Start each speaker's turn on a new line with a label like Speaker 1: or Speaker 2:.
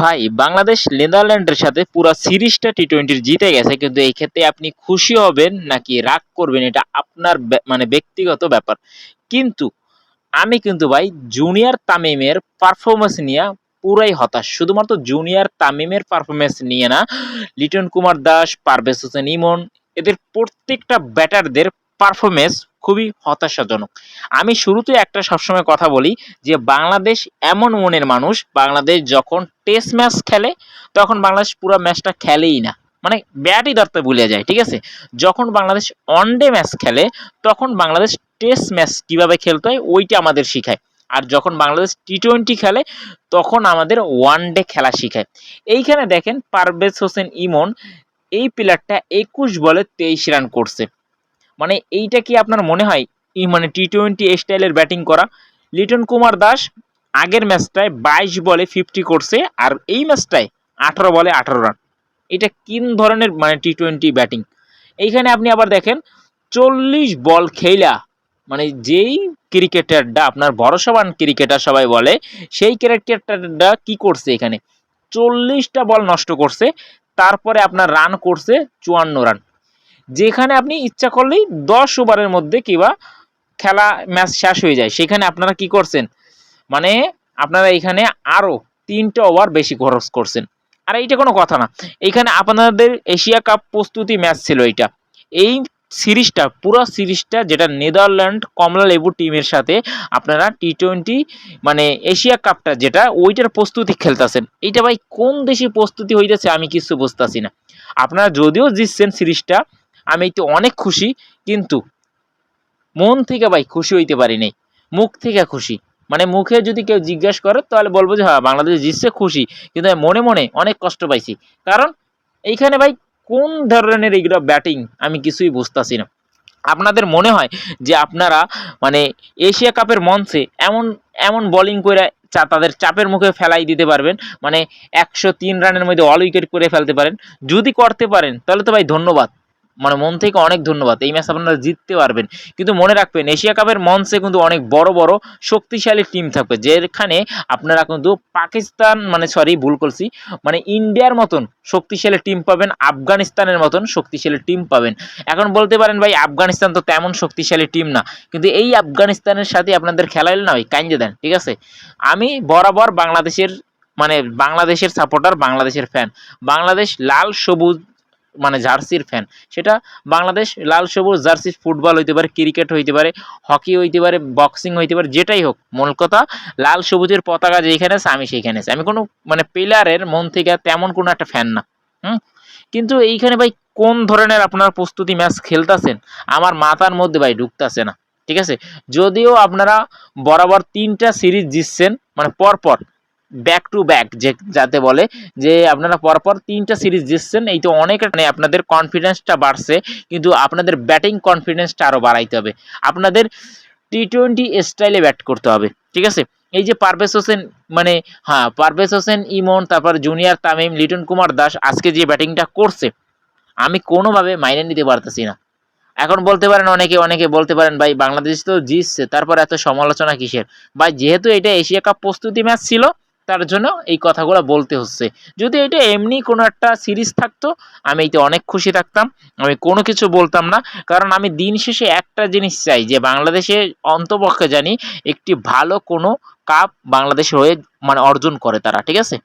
Speaker 1: ভাই, বাংলাদেশ নেদারল্যান্ডের সাথে পুরো সিরিজটা টি টোয়েন্টির জিতে গেছে, কিন্তু এই ক্ষেত্রে আপনি খুশি হবেন নাকি রাগ করবেন? এটা আপনার মানে ব্যক্তিগত ব্যাপার। কিন্তু আমি কিন্তু ভাই জুনিয়র তামিমের পারফরমেন্স নিয়ে পুরাই হতাশ। শুধুমাত্র জুনিয়র তামিমের পারফরমেন্স নিয়ে না, লিটন কুমার দাস, পারভেজ হোসেন ইমন, এদের প্রত্যেকটা ব্যাটারদের পারফরমেন্স খুবই হতাশাজনক। আমি শুরুতে একটা সবসময় কথা বলি যে, বাংলাদেশ এমন মনের মানুষ, বাংলাদেশ যখন টেস্ট ম্যাচ খেলে, তখন বাংলাদেশ পুরো ম্যাচটা খেলেই না। মানে ব্যাটই ধরতে ভুলে যায়, ঠিক আছে? যখন বাংলাদেশ ওয়ানডে ম্যাচ খেলে, তখন বাংলাদেশ টেস্ট ম্যাচ কীভাবে খেলতে হয়, ওইটা আমাদের শিখায়। আর যখন বাংলাদেশ টি টোয়েন্টি খেলে, তখন আমাদের ওয়ান ডে খেলা শিখায়। এইখানে দেখেন, পারভেজ হোসেন ইমন, এই প্লেয়ারটা একুশ বলে তেইশ রান করছে। মানে এইটা কি আপনার মনে হয়? মানে টি টোয়েন্টি স্টাইলের ব্যাটিং করা। লিটন কুমার দাস আগের ম্যাচটায় বাইশ বলে ফিফটি করছে আর এই ম্যাচটায় আঠারো বলে আঠারো রান এটা কিন ধরনের মানে টি টোয়েন্টি ব্যাটিং এইখানে আপনি আবার দেখেন, চল্লিশ বল খেলা মানে যেই ক্রিকেটারটা, আপনার ভরসাবান ক্রিকেটার সবাই বলে, সেই ক্রিকেটারটা কি করছে এখানে? চল্লিশটা বল নষ্ট করছে, তারপরে আপনার রান করছে চুয়ান্ন রান যেখানে আপনি ইচ্ছা করলেই দশ ওভারের মধ্যে কিবা খেলা ম্যাচ শেষ হয়ে যায়। সেখানে আপনারা কি করছেন? মানে আপনারা এখানে আরও তিনটা ওভার বেশি খরচ করছেন। আর এইটা কোনো কথা না। এইখানে আপনাদের এশিয়া কাপ প্রস্তুতি ম্যাচ ছিল এইটা। এই সিরিজটা, পুরো সিরিজটা যেটা নেদারল্যান্ড কমলা লেবু টিমের সাথে আপনারা টি টোয়েন্টি মানে এশিয়া কাপটা যেটা, ওইটার প্রস্তুতি খেলতেছেন। এইটা ভাই কোন দেশে প্রস্তুতি হইতেছে আমি কিছু বুঝতেছি না। আপনারা যদিও জিতছেন সিরিজটা আমি তো অনেক খুশি, কিন্তু মন থেকে ভাই খুশি হইতে পারি নাই। মুখ থেকে খুশি। মানে মুখে যদি কেউ জিজ্ঞাসা করে, তাহলে বলব যে হ্যাঁ বাংলাদেশ জিতছে, খুশি। কিন্তু মনে মনে অনেক কষ্ট পাইছি। কারণ এইখানে ভাই কোন ধরনের এইগুলো ব্যাটিং আমি কিছুই বুঝতাছি না। আপনাদের মনে হয় যে আপনারা মানে এশিয়া কাপের মঞ্চে এমন এমন বোলিং করে চা, তাদের চাপের মুখে ফেলাই দিতে পারবেন? মানে একশো তিন রানের মধ্যে অল উইকেট করে ফেলতে পারেন? যদি করতে পারেন, তাহলে তো ভাই ধন্যবাদ। মানে মন থেকে অনেক ধন্যবাদ। এই ম্যাচ আপনারা জিততে পারবেন। কিন্তু মনে রাখবেন, এশিয়া কাপের মঞ্চে কিন্তু অনেক বড় বড়, শক্তিশালী টিম থাকবে, যেখানে আপনারা কিন্তু পাকিস্তান মানে সরি ভুল করছি মানে ইন্ডিয়ার মতন শক্তিশালী টিম পাবেন, আফগানিস্তানের মতন শক্তিশালী টিম পাবেন। এখন বলতে পারেন, ভাই, আফগানিস্তান তো তেমন শক্তিশালী টিম না। কিন্তু এই আফগানিস্তানের সাথে আপনাদের খেলাইল না, ভাই, কাইন্দে দেন, ঠিক আছে? আমি বরাবর বাংলাদেশের মানে বাংলাদেশের সাপোর্টার বাংলাদেশের ফ্যান বাংলাদেশ লাল, সবুজ মানে জার্সির ফ্যান সেটা বাংলাদেশ লাল সবুজ জার্সি ফুটবল হইতে পারে, ক্রিকেট হইতে পারে, হকি হইতে পারে বক্সিং হইতে পারে, যেটাই হোক। মূল কথা, লাল সবুজের পতাকা যেখানে আছে, আমি সেইখানে আছি। আমি কোনো মানে প্লেয়ারের মন থেকে তেমন কোনো একটা ফ্যান না। হুম? কিন্তু এইখানে ভাই কোন ধরনের আপনার প্রস্তুতি ম্যাচ খেলতেছেন? আমার মাথার মধ্যে ভাই ঢুকতেছে না। ঠিক আছে? যদিও আপনারা বরাবর তিনটা সিরিজ জিতছেন মানে পরপর ব্যাক টু ব্যাক যে যাতে বলে যে আপনারা পরপর তিনটা সিরিজ জিতছেন এই তো অনেক মানে আপনাদের কনফিডেন্সটা বাড়ছে, কিন্তু আপনাদের ব্যাটিং কনফিডেন্সটা আরও বাড়াইতে হবে। আপনাদের টি টোয়েন্টি স্টাইলে ব্যাট করতে হবে, ঠিক আছে? এই যে পারভেজ হোসেন মানে হ্যাঁ পারভেজ হোসেন, ইমন, তারপর জুনিয়র তামিম, লিটন কুমার দাস আজকে যে ব্যাটিংটা করছে, আমি কোনোভাবে মাইনে নিতে পারতেছি না। এখন বলতে পারেন অনেকে অনেকে বলতে পারেন, ভাই, বাংলাদেশ তো জিতছে, তারপর এত সমালোচনা কিসের? ভাই, যেহেতু এটা এশিয়া কাপ প্রস্তুতি ম্যাচ ছিল তার জন্য এই কথাগুলো বলতে হচ্ছে। যদি এটা এমনি কোনো একটা সিরিজ থাকতো, আমি এতে অনেক খুশি থাকতাম। আমি কোনো কিছু বলতাম না। কারণ আমি দিন শেষে একটা জিনিস চাই যে বাংলাদেশে অন্তপক্ষে জানি একটি ভালো কোনো কাপ বাংলাদেশ হয়ে মানে অর্জন করে তারা, ঠিক আছে?